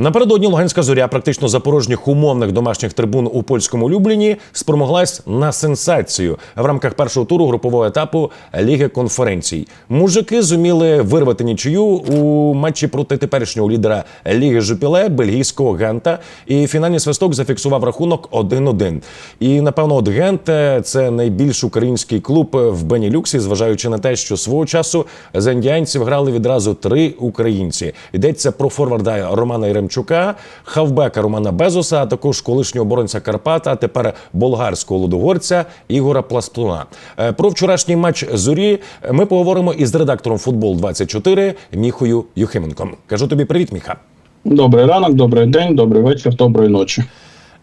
Напередодні Луганська зоря практично за порожніх умовних домашніх трибун у польському Любліні спромоглась на сенсацію в рамках першого туру групового етапу Ліги конференцій. Мужики зуміли вирвати нічию у матчі проти теперішнього лідера Ліги Жупіле бельгійського Гента. І фінальний свисток зафіксував рахунок 1-1. І напевно, от Гент це найбільш український клуб в Бенілюксі, зважаючи на те, що свого часу за індіанців грали відразу три українці. Йдеться про форварда Романа Єремчука, хавбека Романа Безоса, а також колишнього оборонця Карпата, а тепер болгарського лудогорця Ігора Пластуна. Е, Про вчорашній матч зорі ми поговоримо із редактором футбол 24 Міхою Юхименком. Кажу тобі привіт, Міха. Добрий ранок, добрий день, добрий вечір, доброї ночі.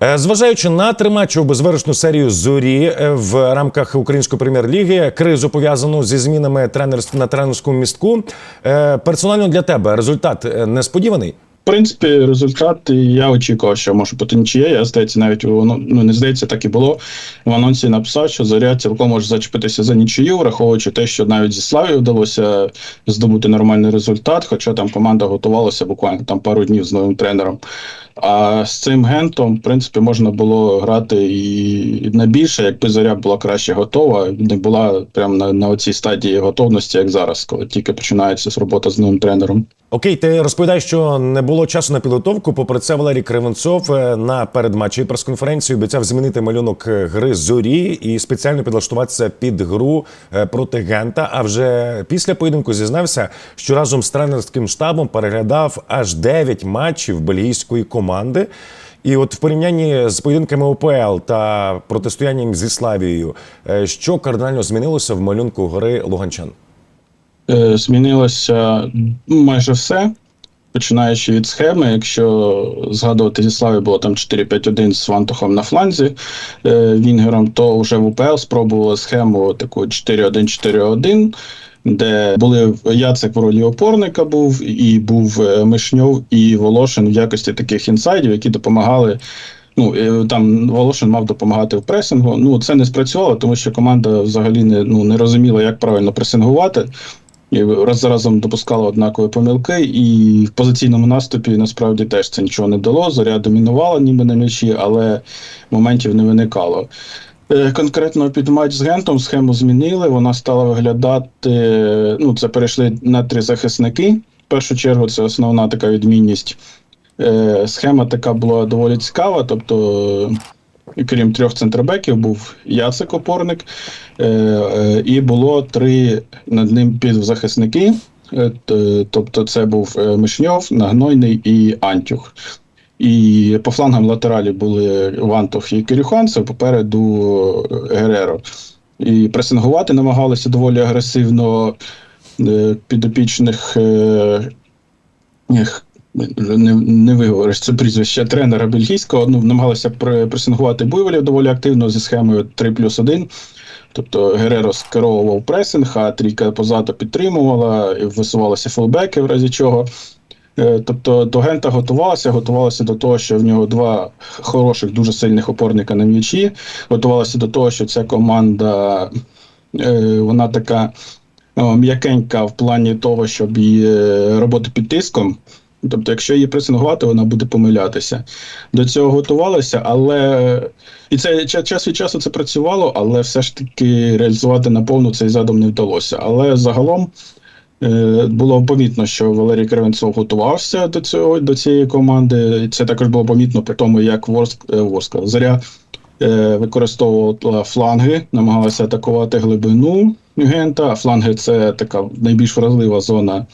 Е, Зважаючи на три матчі у безвирішну серію зорі е, в рамках української прем'єр-ліги, кризу пов'язану зі змінами тренерств на тренерському містку. Персонально для тебе результат несподіваний. Принципі, результат я очікував, що може бути нічия. Я здається, навіть воно ну не здається, так і було. В анонсі написав, що зоря цілком може зачепитися за нічию, враховуючи те, що навіть зі Славі вдалося здобути нормальний результат, хоча там команда готувалася буквально там пару днів з новим тренером. А з цим гентом, в принципі, можна було грати і на більше, якби зоря була краще готова, не була прямо на, на оцій стадії готовності, як зараз, коли тільки починається з робота з новим тренером. Окей, ти розповідаєш, що не було часу на підготовку. Попри це, Валерій Кривенцов е, на передматчі прес-конференції обіцяв змінити малюнок гри зорі і спеціально підлаштуватися під гру е, проти Гента. А вже після поєдинку зізнався, що разом з тренерським штабом переглядав аж 9 матчів бельгійської команди. І от в порівнянні з поєдинками ОПЛ та протистоянням зі Славією, е, що кардинально змінилося в малюнку гри Луганчан? Е, змінилося майже все, починаючи від схеми. Якщо згадувати зі Слави було там 4-5-1 з Вантухом на фланзі е, Вінгером, то вже в УПЛ спробували схему таку 4-1-4-1. Де були Яцек в ролі опорника був, і був е, Мишньов і Волошин в якості таких інсайдів, які допомагали. Ну е, там Волошин мав допомагати в пресингу. Ну це не спрацювало, тому що команда взагалі не ну не розуміла, як правильно пресингувати. І раз за разом допускала однакові помилки, і в позиційному наступі насправді теж це нічого не дало. Зоря домінувала ніби на м'ячі, але моментів не виникало. Е, Конкретно під матч з Гентом схему змінили. Вона стала виглядати. Ну, це перейшли на три захисники. В першу чергу, це основна така відмінність. Е, Схема така була доволі цікава. Тобто, е, крім трьох центрбеків, був Яцек опорник, і було три над ним півзахисники. Тобто, це був Мишньов, Нагнойний і Антюх. І по флангам латералі були Вантух і Кирюханцев, попереду е, Гереро. І пресингувати намагалися доволі агресивно е, підопічних. Е, не, не виговориш це прізвище тренера бельгійського. Ну, намагалися пресингувати буйволів доволі активно зі схемою 3 плюс 1. Тобто Гереро скеровував пресинг, а трійка позаду підтримувала, висувалися фулбеки, в разі чого. Е, Тобто до Гента готувалася, готувалася до того, що в нього два хороших, дуже сильних опорника на м'ячі. Готувалася до того, що ця команда е, вона така м'якенька в плані того, щоб її е, роботи під тиском. Тобто, якщо її пресингувати, вона буде помилятися. До цього готувалися, але і це час від часу це працювало, але все ж таки реалізувати наповну цей задум не вдалося. Але загалом Було помітно, що Валерій Кривенцов готувався до цього до цієї команди. Це також було помітно при тому, як Ворск, е, Ворскла Заря е, використовувала фланги, намагалася атакувати глибину Гента. А фланги це така найбільш вразлива зона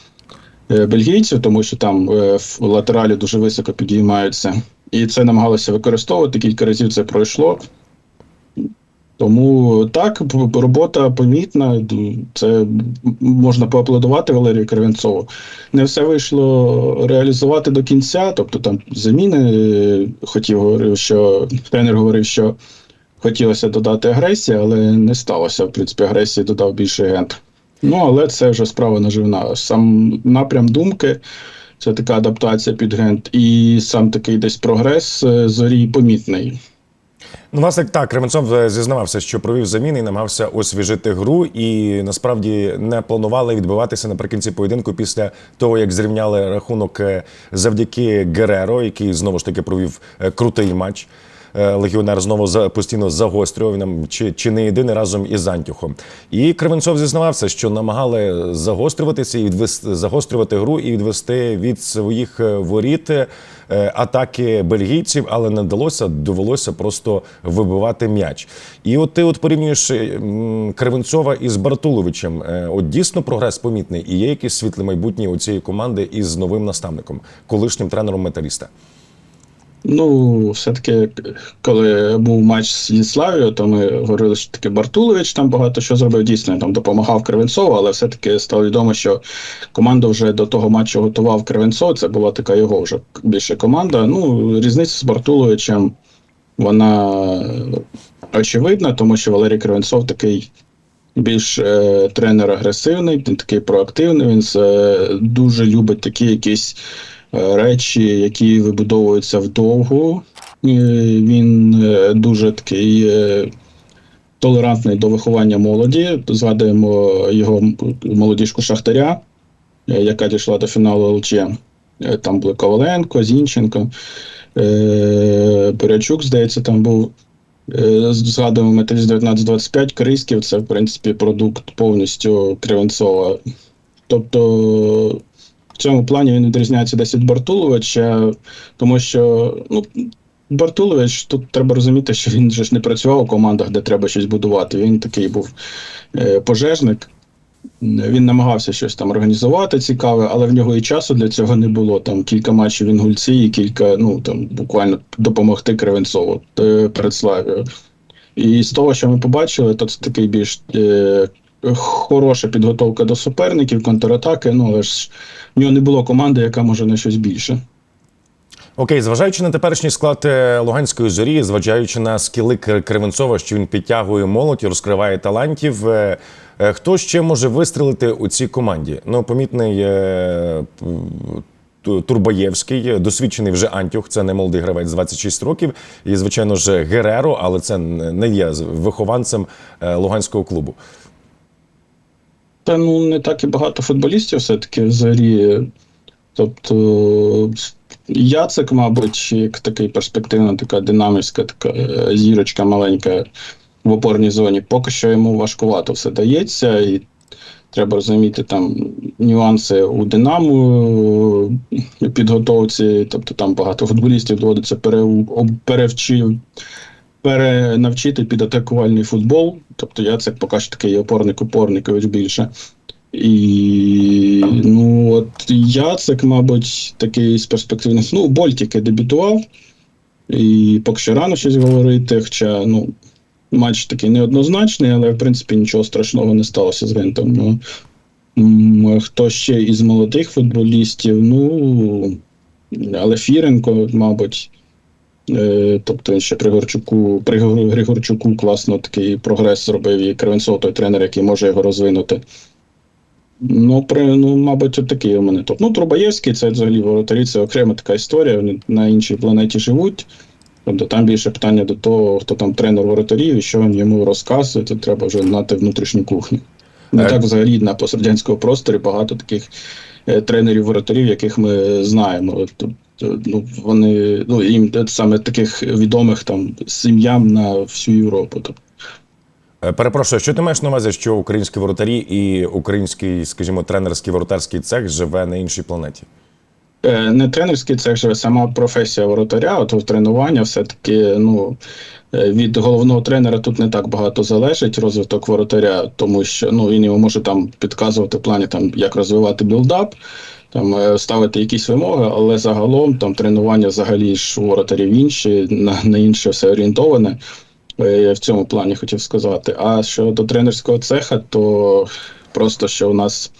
е, бельгійців, тому що там е, в латералі дуже високо підіймаються. І це намагалися використовувати. Кілька разів це пройшло. Тому так, робота помітна. Це можна поаплодувати Валерію Кривенцову. Не все вийшло реалізувати до кінця. Тобто там заміни е, хотів говорив, що тренер говорив, що хотілося додати агресії, але не сталося. В принципі, агресії додав більше гент. Ну, але це вже справа наживна. Сам напрям думки. Це така адаптація під гент, і сам такий десь прогрес е, зорі помітний. Ну, власне, так, Кременцов е, зізнавався, що провів заміни і намагався освіжити гру, і насправді не планували відбиватися наприкінці поєдинку після того, як зрівняли рахунок е, завдяки Гереро, який знову ж таки провів е, крутий матч. Легіонер знову постійно загострював нам чи, чи не єдиний разом із Антюхом. І Кременцов зізнавався, що намагали загострюватися і відвести загострювати гру і відвести від своїх воріт атаки бельгійців, але не вдалося, довелося просто вибивати м'яч. І от ти от порівнюєш е, Кривенцова із Бартуловичем. Е, От дійсно прогрес помітний і є якісь світле майбутнє у цієї команди із новим наставником, колишнім тренером металіста. Ну, все-таки, коли був матч зі Славією, то ми говорили, що таки Бартулович там багато що зробив. Дійсно, там допомагав Кривенцову, але все-таки стало відомо, що команду вже до того матчу готував Кривенцов. Це була така його вже більше команда. Ну, різниця з Бартуловичем, вона очевидна, тому що Валерій Кривенцов такий. Більш е, тренер агресивний, він такий проактивний, він е, дуже любить такі якісь речі, які вибудовуються вдовго. Е, він е, дуже такий е, толерантний до виховання молоді. Згадуємо його молодіжку Шахтаря, е, яка дійшла до фіналу ЛЧ. Е, Там були Коваленко, Зінченко, е, здається, там був. Е, Згадуємо металіст 1925, Криськів це, в принципі, продукт повністю Кривенцова. Тобто в цьому плані він відрізняється десь від Бартуловича, тому що ну, Бартулович, тут треба розуміти, що він же ж не працював у командах, де треба щось будувати. Він такий був е, пожежник. Він намагався щось там організувати цікаве, але в нього і часу для цього не було. Там кілька матчів в Інгульці і кілька, ну там буквально допомогти Кривенцову е, перед Славією. І з того, що ми побачили, то це такий більш е, хороша підготовка до суперників, контратаки. Ну але ж в нього не було команди, яка може на щось більше. Окей, зважаючи на теперішній склад е, Луганської зорі, зважаючи на скіли Кривенцова, що він підтягує молодь розкриває талантів. е, е, Хто ще може вистрілити у цій команді? Ну, помітний Турбаєвський, досвідчений вже Антюх, це не молодий гравець 26 років. І, звичайно ж, Гереро, але це не є вихованцем Луганського клубу. Та ну не так і багато футболістів все-таки в зорі. Тобто Яцек, мабуть, як такий перспективна, така динамівська, така е, зірочка маленька в опорній зоні. Поки що йому важкувато все дається, і треба розуміти там нюанси у Динамо е, підготовці. Тобто там багато футболістів доводиться пере, перевчив, перенавчити під атакувальний футбол. Тобто Яцек поки що такий опорник-опорникович більше. І ну от Яцек, мабуть, такий з перспективних. Ну, Боль тільки дебютував, і поки що рано щось говорити. Хоча ну, матч такий неоднозначний, але в принципі нічого страшного не сталося з Гентом. Ну, хто ще із молодих футболістів? Ну, але Фіренко, мабуть. Е, Тобто він ще при Горчуку, при Григорчуку класно такий прогрес зробив, і Кривенцов той тренер, який може його розвинути. Ну, при, ну, мабуть, от такий у мене топ. Ну, Трубаєвський, це взагалі воротарі, це окрема така історія. Вони на іншій планеті живуть. Тобто там більше питання до того, хто там тренер воротарів і що він йому розказує, це треба вже знати внутрішню кухню. Не Е. так взагалі на пострадянському просторі багато таких е, тренерів воротарів, яких ми знаємо. Тобто, ну, вони, ну, їм е, саме таких відомих там сім'ям на всю Європу. Тобто, Е, Перепрошую, що ти маєш на увазі, що українські воротарі і український, скажімо, тренерський воротарський цех живе на іншій планеті? Е, Не тренерський, це вже сама професія воротаря, от тренування все-таки ну, е, від головного тренера тут не так багато залежить розвиток воротаря, тому що ну, він йому може там підказувати в плані, там, як розвивати білдап, там, е, ставити якісь вимоги, але загалом там тренування взагалі ж воротарів інші, на, на інше все орієнтоване. Е, Я в цьому плані хотів сказати. А щодо тренерського цеха, то просто що у нас.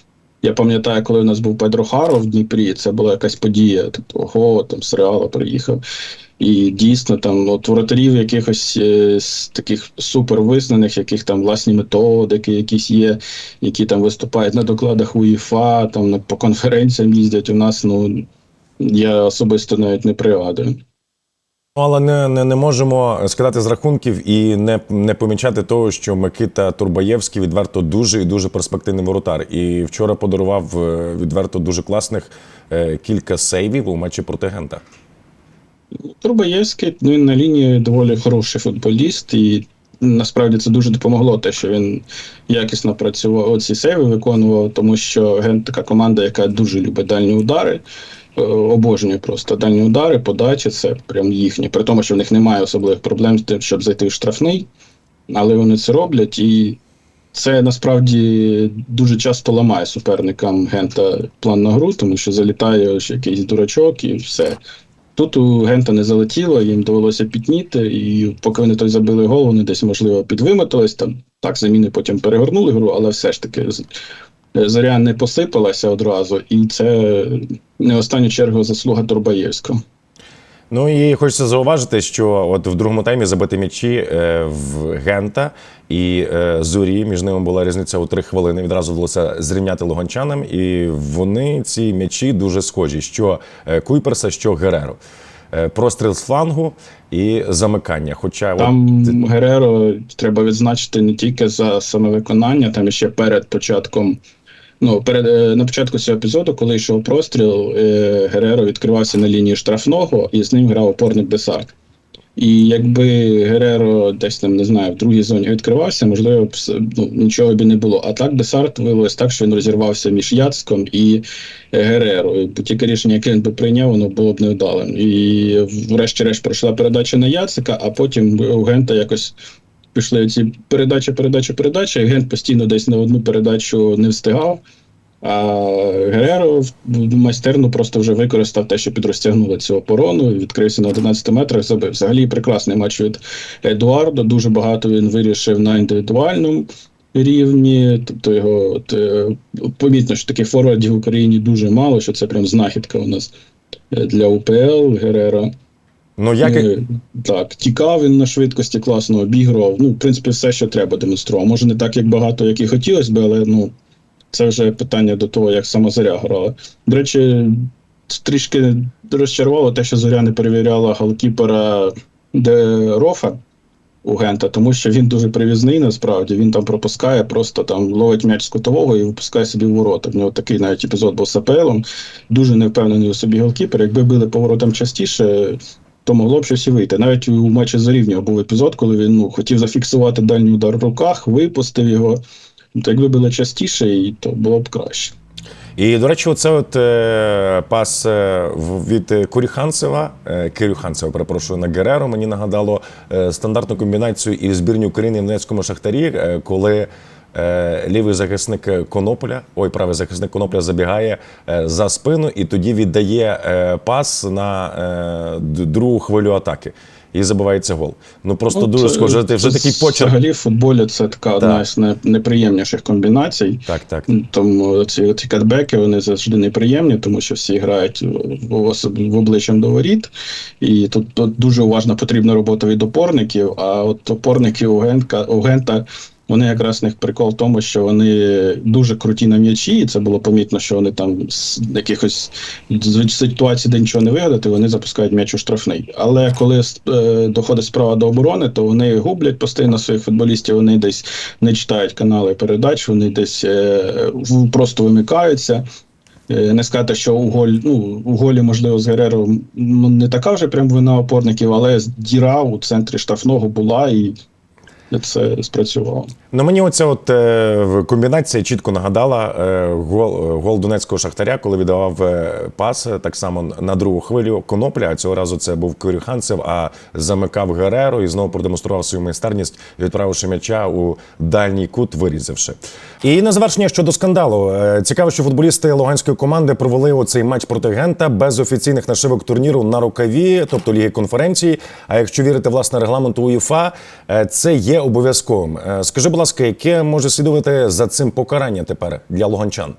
Я пам'ятаю, коли у нас був Педро Харо в Дніпрі, це була якась подія. Тобто, ого, там з Реала приїхав. І дійсно там от воротарів якихось е, таких супервизнаних, яких там власні методики якісь є, які там виступають на докладах УЄФА, там по конференціям їздять. У нас, ну я особисто навіть не пригадую. Але не, не, не можемо скидати з рахунків і не, не помічати того, що Микита Турбаєвський відверто дуже і дуже перспективний воротар. І вчора подарував е, відверто дуже класних е, кілька сейвів у матчі проти Гента. Турбаєвський ну, він на лінії доволі хороший футболіст, і насправді це дуже допомогло, те, що він якісно працював, оці сейви виконував, тому що ген така команда, яка дуже любить дальні удари. Е, Обожнює просто дальні удари, подачі, це прям їхні. При тому, що в них немає особливих проблем з тим, щоб зайти в штрафний, але вони це роблять, і це насправді дуже часто ламає суперникам гента план на гру, тому що залітає якийсь дурачок і все. Тут у Гента не залетіло, їм довелося пітніти, і поки вони той забили гол, вони десь, можливо, підвимотались, там так заміни потім перегорнули гру, але все ж таки зоря не посипалася одразу, і це не останню чергу заслуга Турбаєвського. Ну і хочеться зауважити, що от в другому таймі забити м'ячі е, в Гента і е, Зорі. Між ними була різниця у три хвилини. Відразу вдалося зрівняти луганчанам, і вони ці м'ячі дуже схожі: що е, Куйперса, що Гереро. Простріл з флангу і замикання. Хоча Там от, Гереро треба відзначити не тільки за саме виконання, там ще перед початком. Ну, перед е, на початку цього епізоду, коли йшов простріл, е, Гереро відкривався на лінії штрафного і з ним грав опорник Десарт. І якби Гереро десь там не знаю, в другій зоні відкривався, можливо, б ну, нічого б і не було. А так Десарт виявилось так, що він розірвався між Яцком і е, Гереро. І будь-яке рішення, яке він би прийняв, воно було б невдалим. І врешті-решт пройшла передача на Яцика, а потім у Гента якось пішли ці передачі, передачі. і Гент постійно десь на одну передачу не встигав. А Гереро майстерно просто вже використав те, що підрозтягнули цю оборону, відкрився на 11 метрах, забив. Взагалі прекрасний матч від Едуардо. Дуже багато він вирішив на індивідуальному рівні. Тобто його от, е, помітно, що таких форвардів в Україні дуже мало, що це прям знахідка у нас для УПЛ Гереро. Ну як Е, Так, тікав він на швидкості, класно обігрував. Ну, в принципі, все, що треба демонстрував. Може, не так, як багато, як і хотілося б, але ну, це вже питання до того, як сама зоря грала. До речі, трішки розчарувало те, що зоря не перевіряла голкіпера де Рофа у Гента, тому що він дуже привізний насправді. Він там пропускає, просто там ловить м'яч з кутового і випускає собі в ворота. В нього такий навіть епізод був з АПЛом. Дуже невпевнений у собі голкіпер. Якби били поворотом частіше, то могло б щось і вийти. Навіть у матчі Зорі в нього був епізод, коли він ну, хотів зафіксувати дальній удар в руках, випустив його. То якби було частіше, і то було б краще. І, до речі, оце от е, пас е, від Куріханцева, е, Кирюханцева, перепрошую, на Гереро. Мені нагадало е, стандартну комбінацію і збірні України в Донецькому Шахтарі, е, коли лівий захисник Конопля, ой, правий захисник Конопля забігає е, за спину і тоді віддає е, пас на е, другу хвилю атаки. І забивається гол. Ну просто Ну, дуже схоже. Ти вже такий почерк. Взагалі в футболі це така одна з найприємніших комбінацій. Так, так. Тому ці, ці катбеки вони завжди неприємні, тому що всі грають в, в обличчям до воріт. І тут, тут дуже уважно потрібна робота від опорників. А от опорники у Генка у Гента. Вони якраз них прикол в тому, що вони дуже круті на м'ячі, і це було помітно, що вони там з якихось ситуацій, де нічого не вигадати, вони запускають м'яч у штрафний. Але коли е, доходить справа до оборони, то вони гублять постійно своїх футболістів, вони десь не читають канали передач, вони десь е, просто вимикаються. Е, Не сказати, що у голі, ну, у голі, можливо, з Гереро не така вже прям вина опорників, але діра у центрі штрафного була і це спрацювало. Ну мені оця от е, комбінація чітко нагадала е, гол, е, гол донецького шахтаря, коли віддавав е, пас е, так само на другу хвилю конопля. А цього разу це був Кирюханцев, а замикав Гереро і знову продемонстрував свою майстерність, відправивши м'яча у дальній кут, вирізавши. І на завершення щодо скандалу. Цікаво, що футболісти луганської команди провели оцей матч проти Гента без офіційних нашивок турніру на рукаві, тобто ліги конференції. А якщо вірити власне регламенту УЄФА, це є обов'язковим. Е, Скажи, будь ласка, яке може слідувати за цим покарання тепер для луганчан?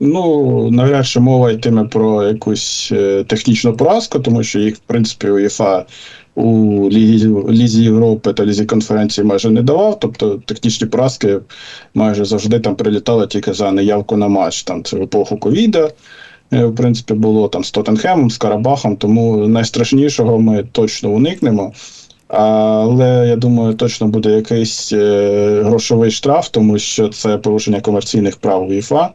Ну, навряд чи мова йтиме про якусь е, технічну поразку, тому що їх, в принципі, УЄФА у Лізі, Лізі Європи та Лізі конференції майже не давав. Тобто технічні поразки майже завжди там прилітали тільки за неявку на матч. Там це в епоху ковіда. е, в принципі, було там з Тоттенхемом, з Карабахом, тому найстрашнішого ми точно уникнемо. Але я думаю, точно буде якийсь е, грошовий штраф, тому що це порушення комерційних прав УЄФА.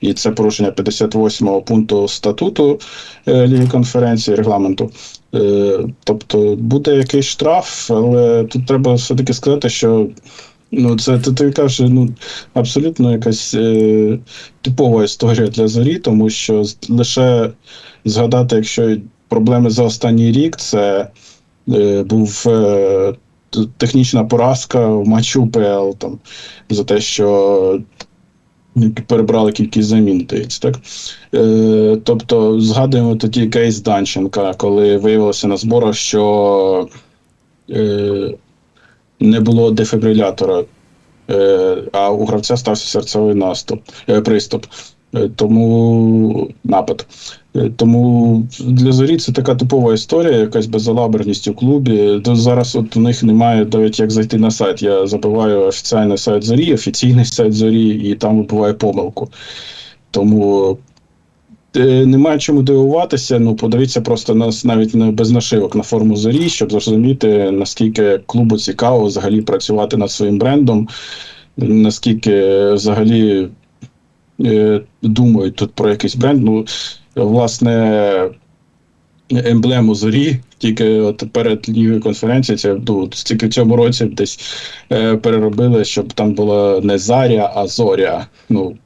І це порушення 58-го пункту статуту е, Ліги конференції регламенту. Е, тобто буде якийсь штраф, але тут треба все-таки сказати, що ну, це ти, ти кажеш, ну, абсолютно якась е, типова історія для зорі, тому що лише згадати, якщо проблеми за останній рік, це був е, технічна поразка в матчі УПЛ там, за те, що перебрали кількість замін, здається, так? Е, тобто згадуємо тоді кейс Данченка, коли виявилося на зборах, що е, не було дефібрилятора, е, а у гравця стався серцевий наступ, е, приступ. Е, Тому напад. Е, Тому для зорі це така типова історія, якась безалаберність у клубі. Зараз от у них немає навіть як зайти на сайт. Я забиваю офіційний сайт зорі, офіційний сайт зорі, і там вибиває помилку. Тому е, немає чому дивуватися. Ну, подивіться просто нас навіть не без нашивок на форму зорі, щоб зрозуміти, наскільки клубу цікаво взагалі працювати над своїм брендом, наскільки взагалі е, думають тут про якийсь бренд. Ну, власне, емблему зорі, тільки от перед лігою конференції, це ну, тільки в цьому році десь е, переробили, щоб там була не заря, а зоря. Ну,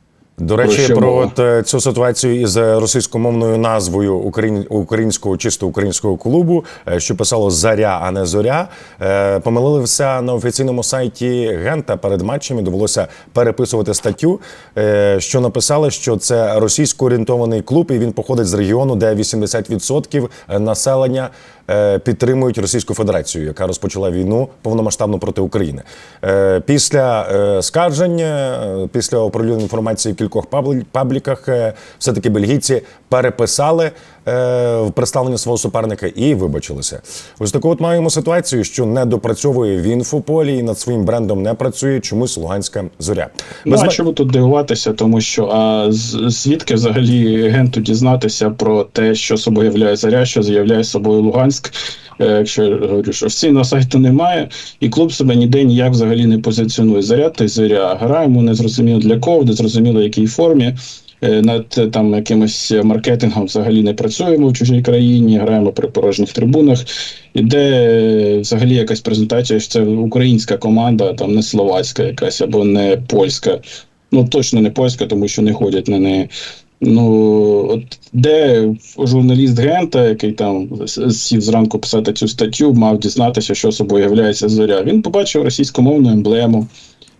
До речі, про от, е, цю ситуацію із російськомовною назвою україн... українського чисто українського клубу, е, що писало Заря, а не Зоря. е, Помилилися на офіційному сайті Гента перед матчем і довелося переписувати статтю, е, що написали, що це російсько орієнтований клуб, і він походить з регіону, де 80% населення е, підтримують Російську Федерацію, яка розпочала війну повномасштабну проти України. Е, Після е, скарження, е, після оприлюднення інформації в кількох пабліках, е, все-таки бельгійці переписали е, в представлення свого суперника і вибачилися. Ось таку от маємо ситуацію, що не допрацьовує в інфополі і над своїм брендом не працює чомусь Луганська зоря. Ну, Без а чому тут дивуватися, тому що а звідки взагалі генту дізнатися про те, що собою являє заря, що заявляє собою Луганськ, е, якщо говорю, що офіційного сайту немає, і клуб себе ніде ніяк взагалі не позиціонує. Заря то й заря. Граємо незрозуміло для кого, незрозуміло в якій формі. Е, Над е, там якимось маркетингом взагалі не працюємо в чужій країні, граємо при порожніх трибунах. Іде взагалі якась презентація, що це українська команда, там не словацька якась або не польська. Ну точно не польська, тому що не ходять на неї. Ну от де журналіст Гента, який там сів зранку писати цю статтю, мав дізнатися, що собою являється зоря. Він побачив російськомовну емблему.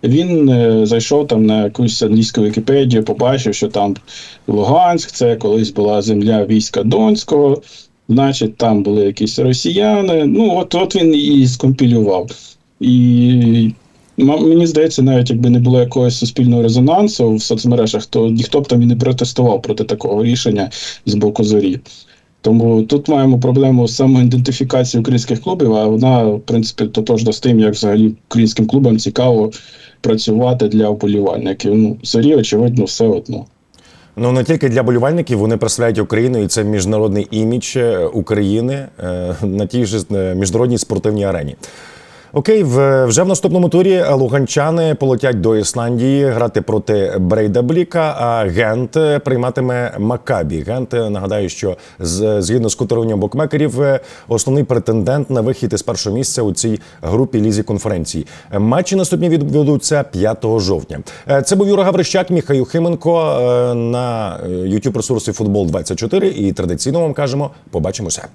Він е, зайшов там на якусь англійську Вікіпедію, побачив, що там Луганськ, це колись була земля війська Донського, значить, там були якісь росіяни. Ну, от, от він і скомпілював. І мені здається, навіть якби не було якогось суспільного резонансу в соцмережах, то ніхто б там і не протестував проти такого рішення з боку зорі. Тому тут маємо проблему самоідентифікації українських клубів, а вона, в принципі, тотожна з тим, як взагалі українським клубам цікаво працювати для вболівальників. Ну, зорі, очевидно, все одно. Ну не тільки для болівальників, вони представляють Україну, і це міжнародний імідж е, України е, на тій же е, міжнародній спортивній арені. Окей, вже в наступному турі луганчани полетять до Ісландії грати проти Брейдабліка, а Гент е, прийматиме Макабі. Гент е, нагадаю, що згідно з котируванням букмекерів, е, основний претендент на вихід із першого місця у цій групі лізі конференції. Матчі наступні відбудуться 5 жовтня. Це був Юра Гаврищак, Міхаю Хименко на youtube ресурсі Футбол 24 І традиційно вам кажемо, побачимося.